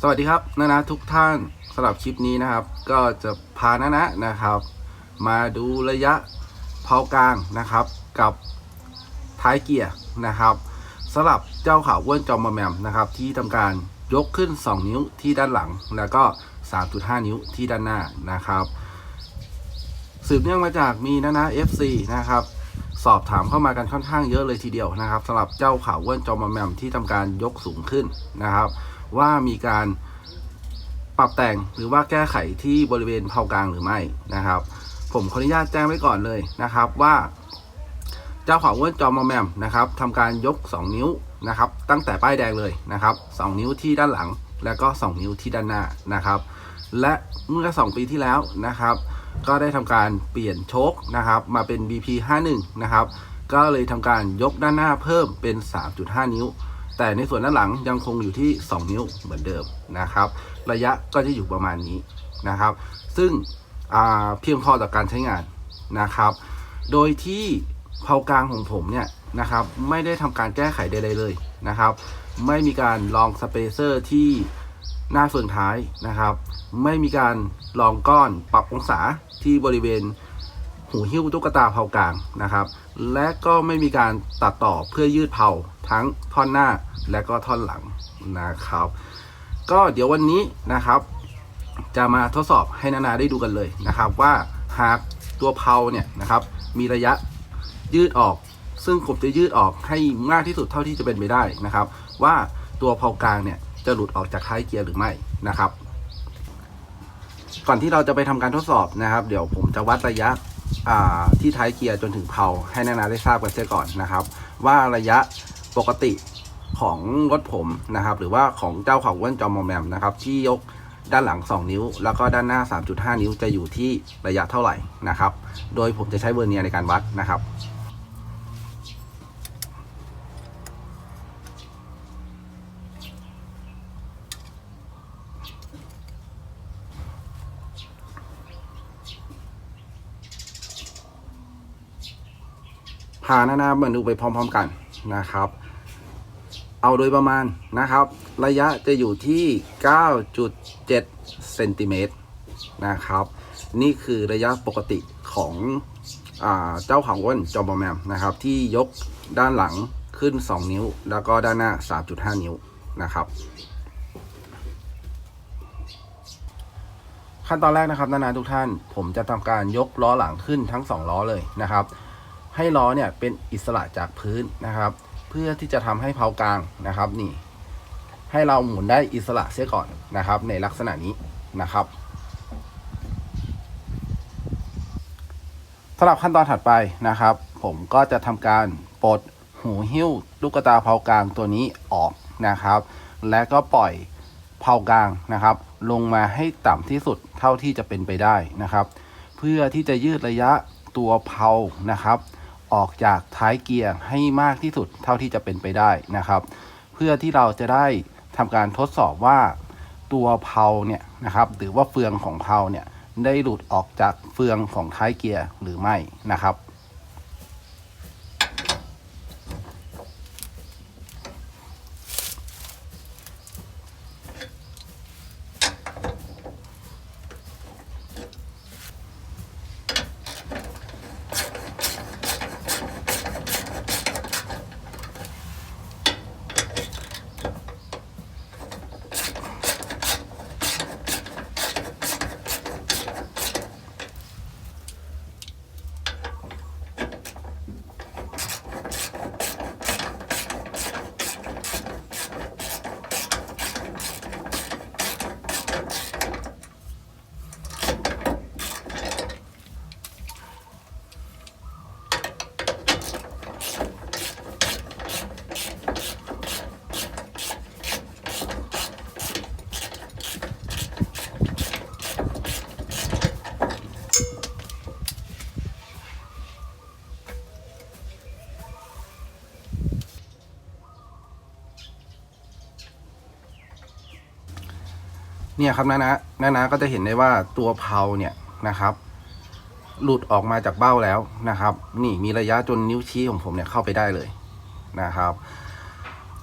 สวัสดีครับนะนะทุกท่านสำหรับคลิปนี้นะครับ ก็จะพานะนะนะครับ มาดูระยะเผากลางนะครับ กับท้ายเกียร์นะครับสำหรับเจ้าขาวอ้วนจอมมะแมมนะครับ ที่ทำการยกขึ้น 2 นิ้วที่ด้านหลัง แล้วก็ 3.5 นิ้วที่ด้านหน้านะครับสืบเนื่องมาจากมีนะนะ FC นะครับสอบถามเข้ามากันค่อนข้างเยอะเลยทีเดียวนะครับสำหรับเจ้าขาวอ้วนจอมมะแมมที่ทำการยกสูงขึ้นนะครับ ว่ามีการปรับแต่งหรือว่าแก้ไขที่บริเวณเผากลางหรือไม่นะครับ ผมขออนุญาตแจ้งไว้ก่อนเลยนะครับว่าเจ้าของอ้วนจอมอมแมมนะครับทำการยก 2 นิ้วนะครับ ตั้งแต่ป้ายแดงเลยนะครับ 2 นิ้วที่ด้านหลัง แล้วก็ 2 นิ้วที่ด้านหน้านะครับ และเมื่อ 2 ปีที่แล้วนะครับ ก็ได้ทำการเปลี่ยนโชคนะครับ มาเป็น BP 51 นะครับ ก็เลยทำการยกด้านหน้าเพิ่มเป็น 3.5 นิ้ว แต่ในส่วนด้านหลังยังคงอยู่ที่ 2 นิ้วเหมือนเดิมนะครับ ระยะก็จะอยู่ประมาณนี้นะครับ ซึ่งเพียงพอต่อการใช้งานนะครับ โดยที่เผากลางของผมเนี่ยนะครับไม่ได้ทำการแก้ไขใดๆเลยนะครับ ไม่มีการลองสเปเซอร์ที่หน้าเฟืองท้ายนะครับ ไม่มีการลองก้อนปรับองศาที่บริเวณ หูหิ้วตุ๊กตาเผากลางนะครับ และก็ไม่มีการตัดต่อเพื่อยืดเผาทั้งท่อนหน้าและก็ท่อนหลังนะครับ ก็เดี๋ยววันนี้นะครับ จะมาทดสอบให้นานาได้ดูกันเลยนะครับ ว่าหากตัวเผาเนี่ยนะครับ มีระยะยืดออก ซึ่งผมจะยืดออกให้มากที่สุดเท่าที่จะเป็นไปได้นะครับ ว่าตัวเผากลางเนี่ยจะหลุดออกจากท้ายเกียร์หรือไม่นะครับ ก่อนที่เราจะไปทำการทดสอบนะครับ เดี๋ยวผมจะวัดระยะ ที่ท้ายเกียร์จนถึงเผาให้นานาได้ทราบกันเสียก่อนนะครับ ว่าระยะปกติของรถผมนะครับ หรือว่าของเจ้าของอ้นจอมมอมแมมนะครับ ที่ยกด้านหลัง 2 นิ้ว แล้วก็ด้านหน้า 3.5 นิ้วจะอยู่ที่ระยะเท่าไหร่นะครับ โดยผมจะใช้เวอร์เนียในการวัดนะครับ พานานามาดูไปพร้อมๆกันนะครับ เอาโดยประมาณนะครับ ระยะจะอยู่ที่ 9.7เซนติเมตรนะครับ นี่คือระยะปกติของอเจ้าของอ้วนจอมบอมแมมนะครับ ที่ยกด้านหลังขึ้น 2 นิ้ว แล้วก็ด้านหน้า 3.5 นิ้วนะครับขั้นตอนแรกนะครับนานาทุกท่าน ผมจะทำการยกล้อหลังขึ้นทั้ง 2 ล้อเลยนะครับ ให้ล้อเนี่ยเป็นอิสระจากพื้นนะครับ เพื่อที่จะทำให้เผากลางนะครับนี่ ให้เราหมุนได้อิสระเสียก่อนนะครับ ในลักษณะนี้นะครับสำหรับขั้นตอนถัดไปนะครับ ผมก็จะทำการปลดหูหิ้วลูกตาเผากลางตัวนี้ออกนะครับ และก็ปล่อยเผากลางนะครับ ลงมาให้ต่ำที่สุดเท่าที่จะเป็นไปได้นะครับ เพื่อที่จะยืดระยะตัวเผานะครับ ออกจากท้ายเกียร์ให้มากที่สุดเท่าที่จะเป็นไปได้นะครับ เพื่อที่เราจะได้ทำการทดสอบว่าตัวเผาเนี่ยนะครับหรือว่าเฟืองของเผาเนี่ยได้หลุดออกจากเฟืองของท้ายเกียร์หรือไม่นะครับ เนี่ยครับนะนะนะนะก็จะเห็นได้ว่าตัวเพลาเนี่ยนะครับ หลุดออกมาจากเบ้าแล้วนะครับ นี่มีระยะจนนิ้วชี้ของผมเนี่ยเข้าไปได้เลยนะครับ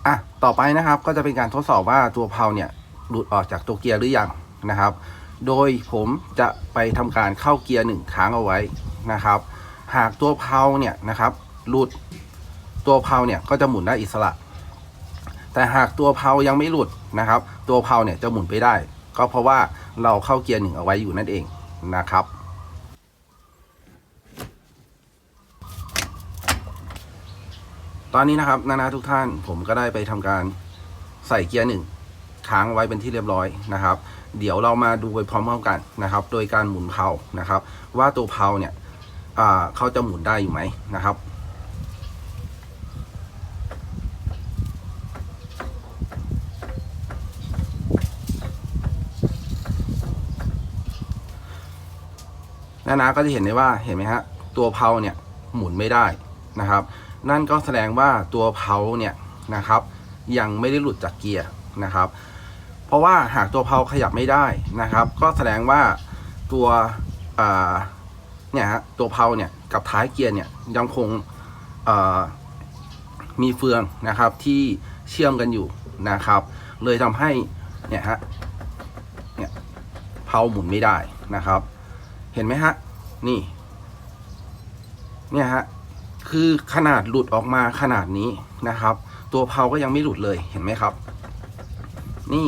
อะต่อไปนะครับก็จะเป็นการทดสอบว่าตัวเพลาเนี่ยหลุดออกจากตัวเกียร์หรือยังนะครับ โดยผมจะไปทำการเข้าเกียร์หนึ่งค้างเอาไว้นะครับ หากตัวเพลาเนี่ยนะครับหลุดตัวเพลาเนี่ยก็จะหมุนได้อิสระ แต่หากตัวเพลายังไม่หลุดนะครับ ตัวเพลาเนี่ยจะหมุนไปได้ ก็เพราะว่าเราเข้าเกียร์หนึ่งเอาไว้อยู่นั่นเองนะครับ ตอนนี้นะครับนานาทุกท่านผมก็ได้ไปทำการใส่เกียร์หนึ่งค้างไว้เป็นที่เรียบร้อยนะครับ เดี๋ยวเรามาดูไปพร้อมๆกันนะครับ โดยการหมุนเพลานะครับ ว่าตัวเพลาเนี่ยเขาจะหมุนได้อยู่ไหมนะครับ นานาก็จะเห็นได้ว่าเห็นไหมฮะตัวเพลาเนี่ยหมุนไม่ได้นะครับ นั่นก็แสดงว่าตัวเพลาเนี่ยนะครับยังไม่ได้หลุดจากเกียร์นะครับ เพราะว่าหากตัวเพลาขยับไม่ได้นะครับ ก็แสดงว่าตัวเนี่ยฮะตัวเพลาเนี่ยกับท้ายเกียร์เนี่ยยังคงมีเฟืองนะครับที่เชื่อมกันอยู่นะครับ เลยทำให้เนี่ยฮะเนี่ยเพลาหมุนไม่ได้นะครับ เห็นไหมฮะ นี่ เนี่ยฮะ คือขนาดหลุดออกมาขนาดนี้นะครับ ตัวเพลาก็ยังไม่หลุดเลยเห็นไหมครับ นี่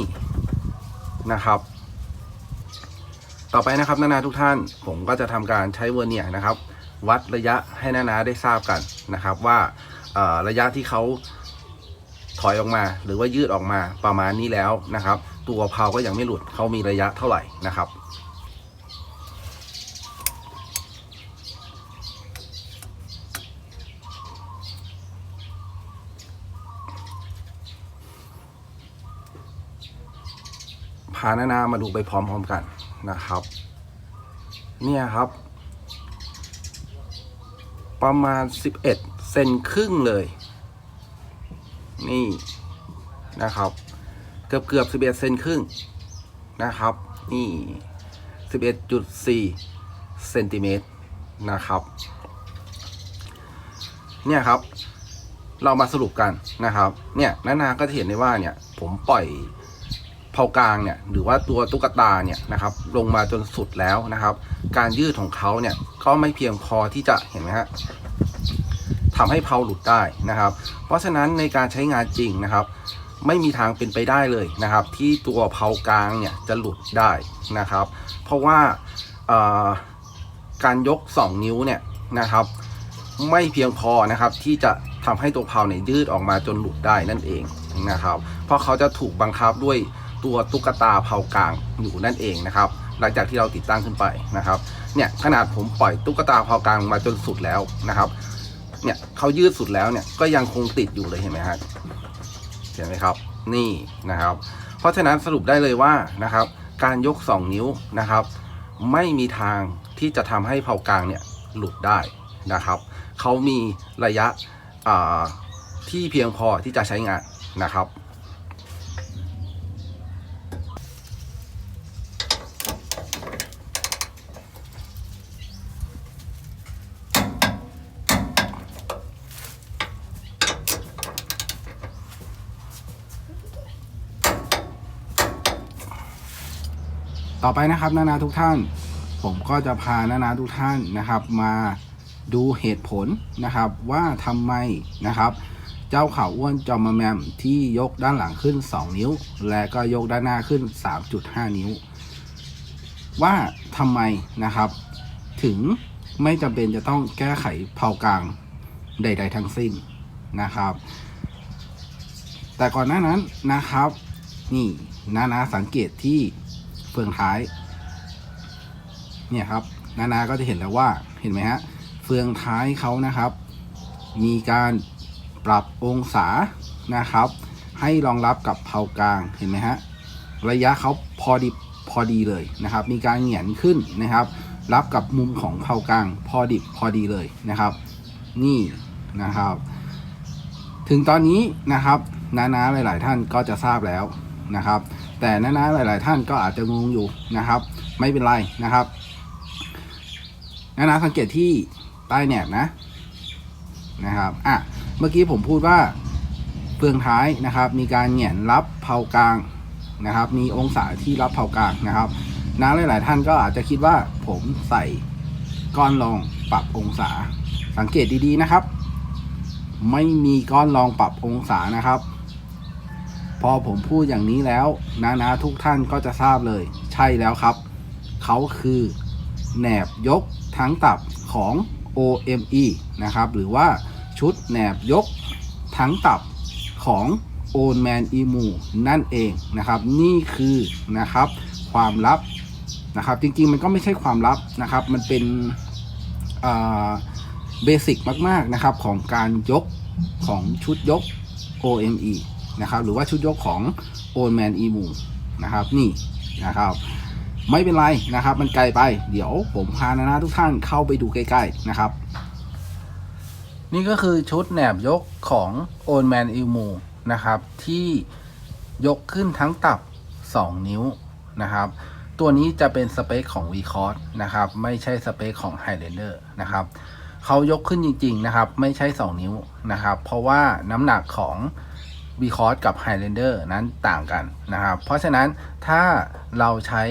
นะครับ ต่อไปนะครับนานาทุกท่าน ผมก็จะทำการใช้เวอร์เนียนะครับ วัดระยะให้นานาได้ทราบกันนะครับ ว่าระยะที่เขาถอยออกมา หรือว่ายืดออกมาประมาณนี้แล้วนะครับ ตัวเพลาก็ยังไม่หลุดเขามีระยะเท่าไหร่นะครับานานามาดูไปพร้อมๆกันนะครับ เนี่ยครับ ประมาณ 11เซนครึ่งเลย นี่นะครับ เกือบเกือบ11เซนครึ่งนะครับ นี่11.4เซนติเมตรนะครับ เนี่ยครับ เรามาสรุปกันนะครับ เนี่ยนานาก็จะเห็นได้ว่าเนี่ย ผมปล่อย เผากลางเนี่ยหรือว่าตัวตุ๊กตาเนี่ยนะครับลงมาจนสุดแล้วนะครับ การยืดของเขาเนี่ยก็ไม่เพียงพอที่จะเห็นไหมฮะทำให้เพลาหลุดได้นะครับ เพราะฉะนั้นในการใช้งานจริงนะครับ ไม่มีทางเป็นไปได้เลยนะครับ ที่ตัวเพลากลางเนี่ยจะหลุดได้นะครับ เพราะว่าการยก 2 นิ้วเนี่ยนะครับ ไม่เพียงพอนะครับที่จะทำให้ตัวเพลาเนี่ยยืดออกมาจนหลุดได้นั่นเองนะครับ เพราะเขาจะถูกบังคับด้วย ตัวตุ๊กตาเพลากลางอยู่นั่นเองนะครับ หลังจากที่เราติดตั้งขึ้นไปนะครับ เนี่ยขนาดผมปล่อยตุ๊กตาเพลากลางมาจนสุดแล้วนะครับ เนี่ยเขายืดสุดแล้วเนี่ยก็ยังคงติดอยู่เลยเห็นไหมฮะเห็นไหมครับ นี่นะครับ เพราะฉะนั้นสรุปได้เลยว่านะครับ การยก 2 นิ้วนะครับ ไม่มีทางที่จะทำให้เพลากลางเนี่ยหลุดได้นะครับเขามีระยะอ่าที่เพียงพอที่จะใช้งานนะครับ ต่อไปนะครับนานาทุกท่าน ผมก็จะพานานาทุกท่านนะครับ มาดูเหตุผลนะครับว่าทำไมนะครับ เจ้าข่าวอ้วนจอมแมมที่ยกด้านหลังขึ้น 2 นิ้ว และก็ยกด้านหน้าขึ้น 3.5 นิ้ว ว่าทำไมนะครับ ถึงไม่จำเป็นจะต้องแก้ไขเผากลางใด ๆ ทั้งสิ้นนะครับ แต่ก่อนหน้านั้นนะครับ นี่นานาสังเกตที่ เฟืองท้าย เนี่ยครับนานาก็จะเห็นแล้วว่าเห็นไหมฮะเฟืองท้ายเขานะครับ มีการปรับองศานะครับ ให้รองรับกับเผากลางเห็นไหมฮะระยะเขาพอดีพอดีเลยนะครับ มีการเหงียนขึ้นนะครับ รับกับมุมของเผากลางพอดิบพอดีเลยนะครับ นี่นะครับ ถึงตอนนี้นะครับ นานาหลาย ๆ ท่านก็จะทราบแล้วนะครับ แต่นานาหลาย ๆ ท่านก็อาจจะงงอยู่นะครับ ไม่เป็นไรนะครับนานาสังเกตที่ใต้แหนบนะนะครับอะเมื่อกี้ผมพูดว่าเฟืองท้ายนะครับ มีการเหงียนรับเผากลางนะครับ มีองศาที่รับเผากลางนะครับนะหลาย ๆ ท่านก็อาจจะคิดว่าผมใส่ก้อนรองปรับองศา สังเกตดี ๆ นะครับ ไม่มีก้อนรองปรับองศานะครับ พอผมพูดอย่างนี้แล้วนะนะทุกท่านก็จะทราบเลย ใช่แล้วครับ เขาคือแหนบยกทั้งตับของ OME นะครับ หรือว่าชุดแหนบยกทั้งตับของ o l Man Emu นั่นเองนะครับ นี่คือนะครับความลับนะครับ จริงๆ มันก็ไม่ใช่ความลับนะครับ มันเป็นเบสิกมาก ๆ นะครับ ของการยกของชุดยก OME นะครับหรือว่าชุดยกของ o l Man Emu นะครับนี่นะครับไม่เป็นไรนะครับ มันไกลไป เดี๋ยวผมพานานาทุกท่านเข้าไปดูใกล้ๆนะครับ นี่ก็คือชุดแหนบยกของ o l Man i l m u นะครับ ที่ยกขึ้นทั้งตับ 2 นิ้วนะครับ ตัวนี้จะเป็นสเปคของ v c o s นะครับ ไม่ใช่สเปคของ Highlander นะครับเขายกขึ้นจริง ๆ นะครับ ไม่ใช่ 2 นิ้วนะครับ เพราะว่าน้ำหนักของ v c o s กับ Highlander นั้นต่างกันนะครับ เพราะฉะนั้นถ้าเราใช้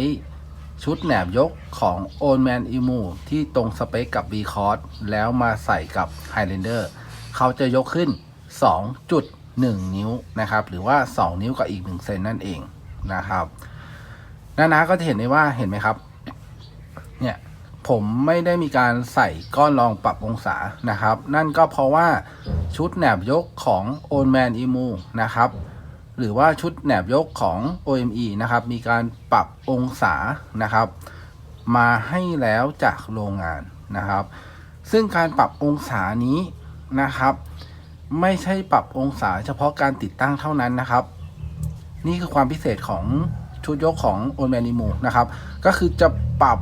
ชุดแหนบยกของ Old Man i m u ที่ตรงสเปคกับ v c o s แล้วมาใส่กับ Highlander เขาจะยกขึ้น 2.1 นิ้วนะครับ หรือว่า 2 นิ้วกับอีก 1 เซนนั่นเองนะครับนานาก็จะเห็นได้ว่าเห็นไหมครับ เนี่ย ผมไม่ได้มีการใส่ก้อนรองปรับองศานะครับ นั่นก็เพราะว่าชุดแหนบยกของ Old Man i m u นะครับ หรือว่าชุดแหนบยกของ OME นะครับ มีการปรับองศานะครับ มาให้แล้วจากโรงงานนะครับ ซึ่งการปรับองศานี้นะครับ ไม่ใช่ปรับองศาเฉพาะการติดตั้งเท่านั้นนะครับ นี่คือความพิเศษของชุดยกของ o l m a n i m o นะครับ ก็คือจะปรับ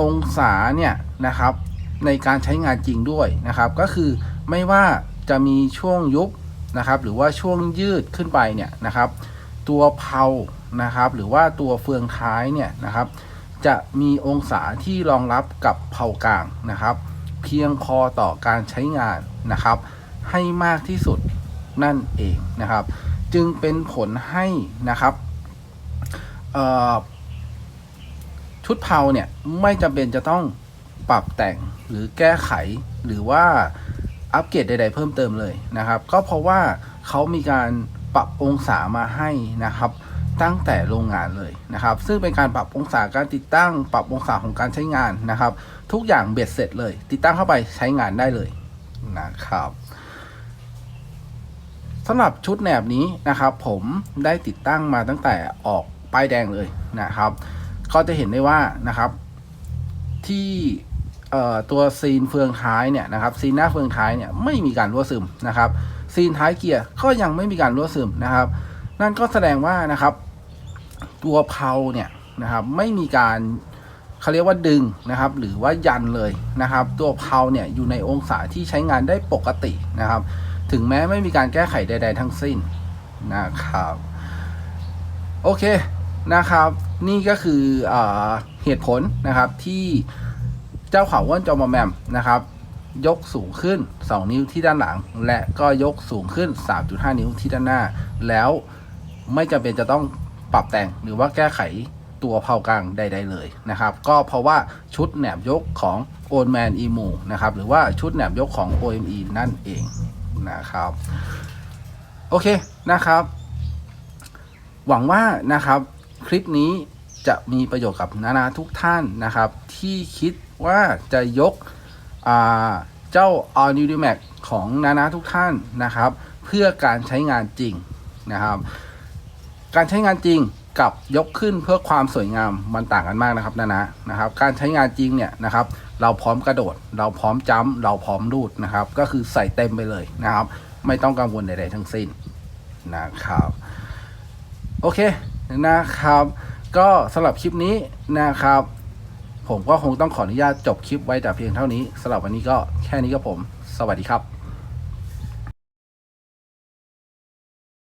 องศาเนี่ยนะครับในการใช้งานจริงด้วยนะครับ ก็คือไม่ว่าจะมีช่วงยุบนะครับ หรือว่าช่วงยืดขึ้นไปเนี่ยนะครับ ตัวเพานะครับ หรือว่าตัวเฟืองท้ายเนี่ยนะครับ จะมีองศาที่รองรับกับเพากลางนะครับ เพียงพอต่อการใช้งานนะครับ ให้มากที่สุดนั่นเองนะครับ จึงเป็นผลให้นะครับเชุดเพาเนี่ยไม่จำเป็นจะต้องปรับแต่งหรือแก้ไขหรือว่าอัปเกรดใด ๆ เพิ่มเติมเลยนะครับ ก็เพราะว่าเขามีการปรับองศามาให้นะครับ ตั้งแต่โรงงานเลยนะครับ ซึ่งเป็นการปรับองศาการติดตั้ง ปรับองศาของการใช้งานนะครับ ทุกอย่างเบ็ดเสร็จเลย ติดตั้งเข้าไปใช้งานได้เลยนะครับสำหรับชุดแหนบนี้นะครับ ผมได้ติดตั้งมาตั้งแต่ออกป้ายแดงเลยนะครับ ก็จะเห็นได้ว่านะครับ ที่ตัวซีนเฟืองท้ายเนี่ยนะครับซีนหน้าเฟืองท้ายเนี่ยไม่มีการรั่วซึมนะครับ ซีนท้ายเกียร์ก็ยังไม่มีการรั่วซึมนะครับ นั่นก็แสดงว่านะครับ ตัวเพลาเนี่ยนะครับไม่มีการเขาเรียกว่าดึงนะครับ หรือว่ายันเลยนะครับ ตัวเพลาเนี่ยอยู่ในองศาที่ใช้งานได้ปกตินะครับ ถึงแม้ไม่มีการแก้ไขใด ๆ ทั้งสิ้นนะครับ โอเคนะครับ นี่ก็คือเอเหตุผลนะครับที่เจ้าเขาว่านจอมอแมมนะครับ ยกสูงขึ้น 2 นิ้วที่ด้านหลัง และก็ยกสูงขึ้น 3.5 นิ้วที่ด้านหน้า แล้วไม่จำเป็นจะต้องปรับแต่งหรือว่าแก้ไขตัวเผากลางใดๆเลยนะครับ ก็เพราะว่าชุดแหนบยกของ o l Man e m u นะครับ หรือว่าชุดแหนบยกของ OME นั่นเองนะครับ โอเคนะครับ หวังว่านะครับ คลิปนี้จะมีประโยชน์กับนานาทุกท่านนะครับ ที่คิดว่าจะยกเจ้า All New Max ของนานาทุกท่านนะครับ เพื่อการใช้งานจริงนะครับ การใช้งานจริงกับยกขึ้นเพื่อความสวยงามมันต่างกันมากนะครับนานานะครับ การใช้งานจริงเนี่ยนะครับ เราพร้อมกระโดด เราพร้อมจัมเราพร้อมรูดนะครับ ก็คือใส่เต็มไปเลยนะครับ ไม่ต้องกังวลใดๆทั้งสิ้นนะครับ โอเค นะครับ ก็สำหรับคลิปนี้นะครับ ผมก็คงต้องขออนุญาตจบคลิปไว้แต่เพียงเท่านี้สำหรับวันนี้ก็แค่นี้ก็ผม สวัสดีครับ